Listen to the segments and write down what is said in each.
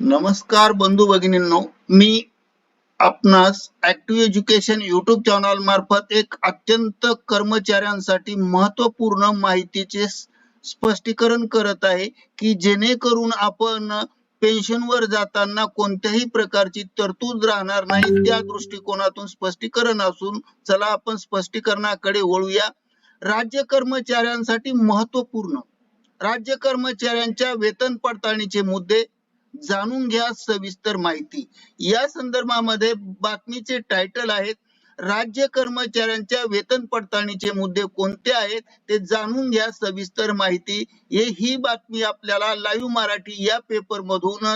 नमस्कार बंधू भगिनींनो मी आपणास ऍक्टिव्ह एज्युकेशन युट्यूब चॅनल मार्फत एक अत्यंत कर्मचाऱ्यांसाठी महत्त्वपूर्ण माहितीचे स्पष्टीकरण करत आहे की जेणेकरून आपण पेन्शनवर जाताना कोणत्याही प्रकारची तरतूद राहणार नाही त्या दृष्टिकोनातून स्पष्टीकरण असून चला आपण स्पष्टीकरणाकडे वळूया. राज्य कर्मचाऱ्यांसाठी महत्त्वपूर्ण राज्य कर्मचाऱ्यांच्या वेतन पडताळणीचे मुद्दे जाणून घ्या सविस्तर माहिती. या संदर्भामध्ये बातमीचे टायटल आहेत राज्य कर्मचाऱ्यांच्या वेतन पडताळणीचे मुद्दे कोणते आहेत ते जाणून घ्या सविस्तर माहिती. हे ही बातमी आपल्याला लाईव्ह मराठी या पेपर मधून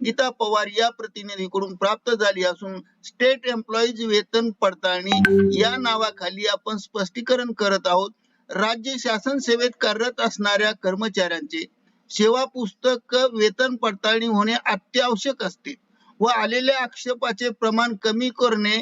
गीता पवार या प्रतिनिधीकडून प्राप्त झाली असून स्टेट एम्प्लॉईज वेतन पडताळणी या नावाखाली आपण स्पष्टीकरण करत आहोत. राज्य शासन सेवेत कार्यरत असणाऱ्या कर्मचाऱ्यांचे सेवा पुस्तक वेतन पडताळणी होणे अत्यावश्यक असते व आलेल्या आक्षेपाचे प्रमाण कमी करणे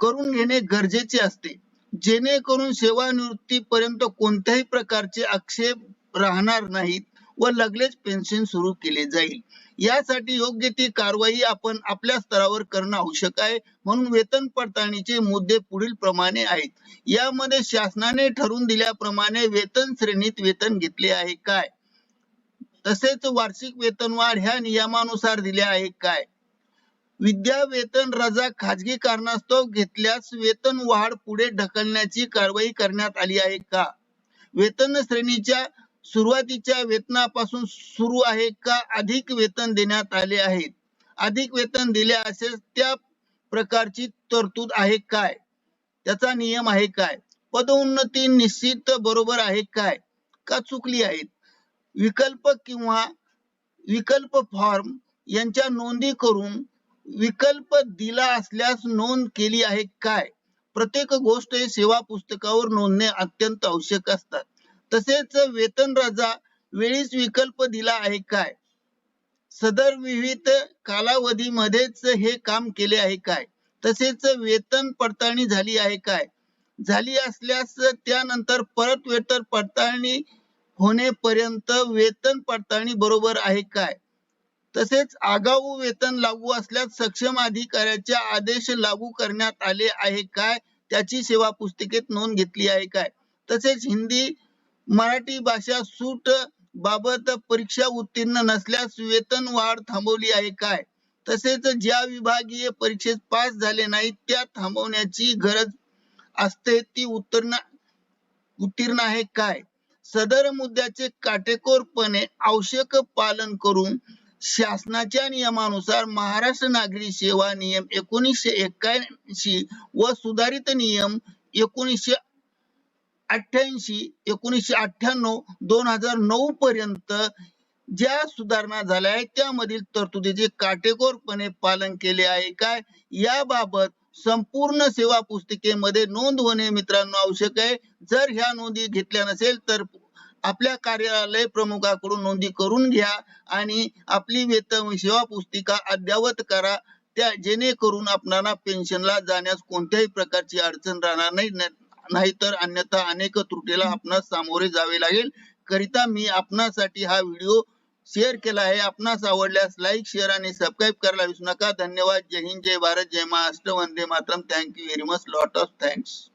करून घेणे गरजेचे असते. जेणेकरून सेवानिवृत्ती पर्यंत कोणत्याही प्रकारचे आक्षेप राहणार नाहीत व लगेच पेन्शन सुरू केले जाईल. यासाठी योग्य ती कारवाई आपण आपल्या स्तरावर करणं आवश्यक आहे. म्हणून वेतन पडताळणीचे मुद्दे पुढील प्रमाणे आहेत. यामध्ये शासनाने ठरवून दिल्याप्रमाणे वेतन श्रेणीत वेतन घेतले आहे काय? तसेच वार्षिक वेतनवाढ ह्या नियमानुसार दिले आहे काय? विद्या वेतन रजा खाजगी कारणास्तव घेतल्यास वेतन वाढ पुढे ढकलण्याची कारवाई करण्यात आली आहे का? वेतन श्रेणीच्या सुरुवातीच्या वेतनापासून सुरू आहे का? अधिक वेतन देण्यात आले आहे. अधिक वेतन दिले असेल त्या प्रकारची तरतूद आहे काय? त्याचा नियम आहे काय? पदोन्नती निश्चित बरोबर आहे काय? का चुकली आहेत? विकल्प किंवा विकल्प फॉर्म यांच्या नोंदी करून विकल्प दिला असल्यास नोंद केली आहे काय? प्रत्येक गोष्ट हे सेवा पुस्तकावर नोंदणे अत्यंत आवश्यक असतात. तसेच वेतन रजा वेळीच विकल्प दिला आहे काय? सदर विविध कालावधीमध्येच हे काम केले आहे काय? तसेच वेतन पडताळणी झाली आहे काय? झाली असल्यास त्यानंतर परत वेतन पडताळणी होणेपर्यंत वेतन पडताळणी बरोबर आहे काय? तसेच आगाऊ वेतन लागू असल्यास सक्षम अधिकाऱ्याचे आदेश लागू करण्यात आले आहे काय? त्याची सेवा पुस्तिकेत नोंद घेतली आहे काय? तसेच हिंदी मराठी भाषा सूट बाबत परीक्षा उत्तीर्ण नसल्यास वेतन वाढ थांबवली आहे काय? तसेच ज्या विभागीय परीक्षेत पास झाले नाही त्या थांबवण्याची गरज असते ती उत्तीर्ण उत्तीर्ण आहे काय? सदर मुद्द्याचे काटेकोरपणे आवश्यक पालन करून शासनाच्या नियमानुसार महाराष्ट्र नागरी सेवा नियम एकोणीसशे एक्क्याऐंशी व सुधारित नियम एकोणीसशे अठ्ठ्याऐंशी एकोणीसशे अठ्ठ्याण्णव दोन हजार नऊ पर्यंत ज्या सुधारणा झाल्या आहेत त्यामधील तरतुदीचे काटेकोरपणे पालन केले आहे काय? याबाबत संपूर्ण सेवा पुस्तिकेमध्ये नोंद होणे मित्रांनो आवश्यक आहे. जर ह्या नोंदी घेतल्या नसेल तर आपल्या कार्यालय प्रमुखाकडून नोंदी करून घ्या आणि आपली वेतन सेवा पुस्तिका अद्यावत करा. त्या जेणेकरून आपणाला पेन्शनला जाण्यास कोणत्याही प्रकारची अडचण राहणार नाही. नाहीतर अन्यथा अनेक त्रुटीला आपणास सामोरे जावे लागेल. करिता मी आपणासाठी हा व्हिडिओ शेअर केला आहे. आपणास आवडल्यास लाईक शेअर आणि सबस्क्राईब करायला विसरू नका. धन्यवाद. जय हिंद जय भारत जय महाराष्ट्र. वंदे Mataram. Thank you very much lot of thanks